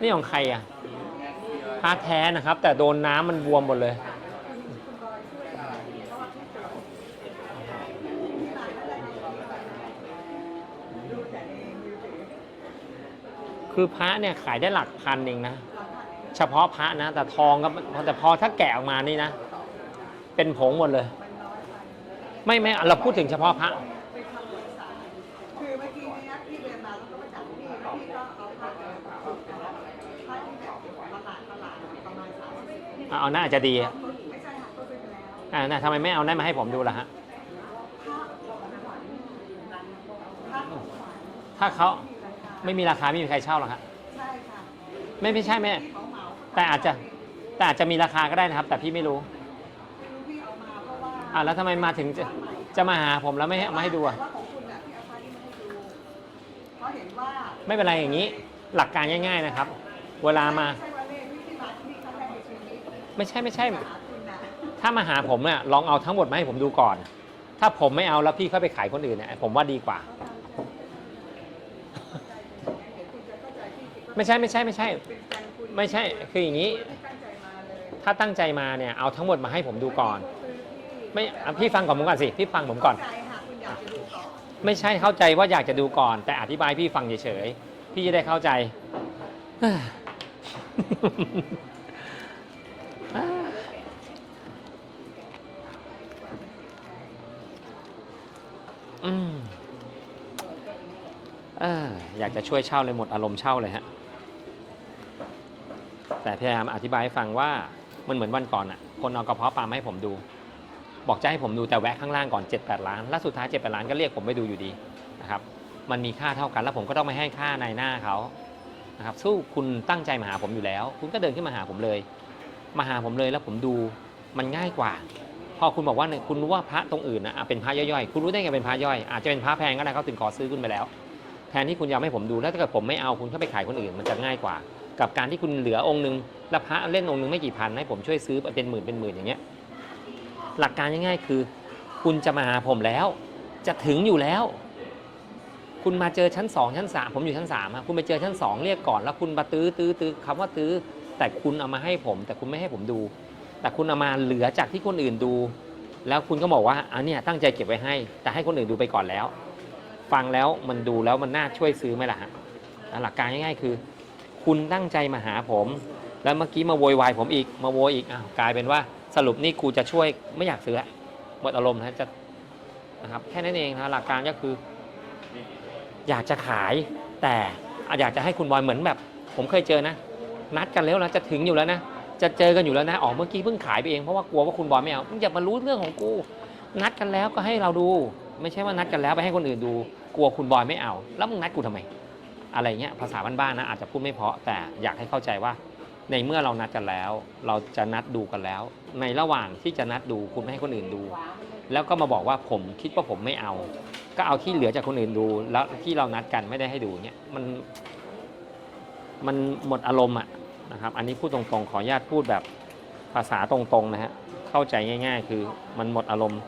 นี่ของใครอะพระแท้นะครับ แต่โดนน้ำมันบวมหมดเลยคือพระเนี่ยขายได้หลักพันเองนะ เฉพาะพระนะ แต่ทองก็แต่พอถ้าแกะออกมานี่นะ เป็นผงหมดเลย ไม่ไม่เราพูดถึงเฉพาะพระ คือเมื่อกี้เนี้ยพี่เดินมาแล้วก็มาจับพี่แล้วพี่ก็เอาผ้าผ้าที่แบบตลาดตลาดประมาณสามสิบ เอาเอาน่าจะดีอะไม่ใช่ค่ะก็ซื้อไปแล้วอ่าน่ะทำไมไม่เอาได้มาให้ผมดูล่ะฮะผ้าของขวัญผ้าของขวัญถ้าเขามีราคาไม่มีราคาไม่มีใครเช่าหรอกฮะใช่ค่ะไม่ไม่ใช่ไม่ที่เขาเหมาแต่อาจจะแต่อาจจะมีราคาก็ได้นะครับ แต่พี่ไม่รู้ไม่รู้พี่เอามาเพราะว่าอ่าแล้วทำไมมาถึงจะจะมาหาผมแล้วไม่ให้เอามาให้ดูอะ ว่าของคุณอะพี่เอาผ้าที่มาให้ดูเพราะเห็นว่าไม่เป็นไรอย่างนี้ หลักการง่าย ๆนะครับ เวลามา ใช่ ไม่ใช่ไม่ใช่ ถ้ามาหาผมเนี่ยลองเอาทั้งหมดมาให้ผมดูก่อน ถ้าผมไม่เอาแล้วพี่เข้าไปขายคนอื่นเนี่ยผมว่าดีกว่า ไม่ใช่ไม่ใช่ไม่ใช่ ไม่ใช่คืออย่างนี้ ถ้าตั้งใจมาเนี่ยเอาทั้งหมดมาให้ผมดูก่อน ไม่อะพี่ฟังก่อนผมก่อนสิพี่ฟังผมก่อน ไม่ใช่เข้าใจว่าอยากจะดูก่อน แต่อธิบายพี่ฟังเฉยๆพี่จะได้เข้าใจ อืมเอออยากจะช่วยเช่าเลยหมดอารมณ์เช่าเลยฮะ แต่พยายามอธิบายให้ฟังว่ามันเหมือนวันก่อนอะ คนเอากระเพาะปลามาให้ผมดู บอกจะให้ผมดูแต่แวะข้างล่างก่อน 7-8 ล้าน แล้วสุดท้าย 7-8 ล้านก็เรียกผมไปดูอยู่ดีนะครับ มันมีค่าเท่ากันแล้วผมก็ต้องไม่ให้ค่าในหน้าเขานะครับสู้คุณตั้งใจมาหาผมอยู่แล้ว คุณก็เดินขึ้นมาหาผมเลย มาหาผมเลยแล้วผมดูมันง่ายกว่า พอคุณบอกว่าเนี่ยคุณรู้ว่าพระตรงอื่นนะเป็นพระย่อยๆ คุณรู้ได้ไงเป็นพระย่อยอาจจะเป็นพระแพงก็ได้เขาถึงขอซื้อคุณไปแล้ว แทนที่คุณยอมให้ผมดูแล้วถ้าเกิดผมไม่เอาคุณเข้าไปขายคนอื่นมันจะง่ายกว่า กับการที่คุณเหลือองค์หนึ่งแล้วพระเล่นองค์หนึ่งไม่กี่พันให้ผมช่วยซื้อเป็นหมื่นเป็นหมื่นอย่างเงี้ยหลักการง่ายๆคือ คุณจะมาหาผมแล้ว จะถึงอยู่แล้ว คุณมาเจอชั้น2ชั้น3ผมอยู่ชั้น3อะคุณไปเจอชั้น2เรียกก่อนแล้วคุณมาตื้อตื้อตื้อคำว่าตื้อแต่คุณเอามาให้ผม แต่คุณไม่ให้ผมดู แต่คุณเอามาเหลือจากที่คนอื่นดู แล้วคุณก็บอกว่าอันเนี้ยตั้งใจเก็บไว้ให้ แต่ให้คนอื่นดูไปก่อนแล้ว ฟังแล้วมันดูแล้วมันน่าช่วยซื้อไหมล่ะฮะหลักการง่ายๆคือ คุณตั้งใจมาหาผม แล้วเมื่อกี้มาโวยวายผมอีกมาโวยอีกอ้าวกลายเป็นว่าสรุปนี่กูจะช่วยไม่อยากซื้อละหมดอารมณ์นะจะนะครับแค่นั้นเองนะหลักการก็คือ อยากจะขายแต่อยากจะให้คุณบอยเหมือนแบบ ผมเคยเจอนะ นัดกันแล้วนะจะถึงอยู่แล้วนะ จะเจอกันอยู่แล้วนะอ๋อเมื่อกี้เพิ่งขายไปเองเพราะว่ากลัวว่าคุณบอยไม่เอามึงอย่ามารู้เรื่องของกู นัดกันแล้วก็ให้เราดู ไม่ใช่ว่านัดกันแล้วไปให้คนอื่นดู กลัวคุณบอยไม่เอา แล้วมึงนัดกูทำไม อะไรเงี้ยภาษาบ้านๆนะอาจจะพูดไม่เพาะแต่อยากให้เข้าใจว่า ในเมื่อเรานัดกันแล้ว เราจะนัดดูกันแล้ว ในระหว่างที่จะนัดดูคุณไม่ให้คนอื่นดู แล้วก็มาบอกว่าผมคิดว่าผมไม่เอา ก็เอาที่เหลือจากคนอื่นดู แล้วที่เรานัดกันไม่ได้ให้ดูเนี่ยมันมันหมดอารมณ์อะ นะครับ อันนี้พูดตรงๆ ขออนุญาตพูดแบบภาษาตรงๆนะฮะ เข้าใจง่าย ๆ คือมันหมดอารมณ์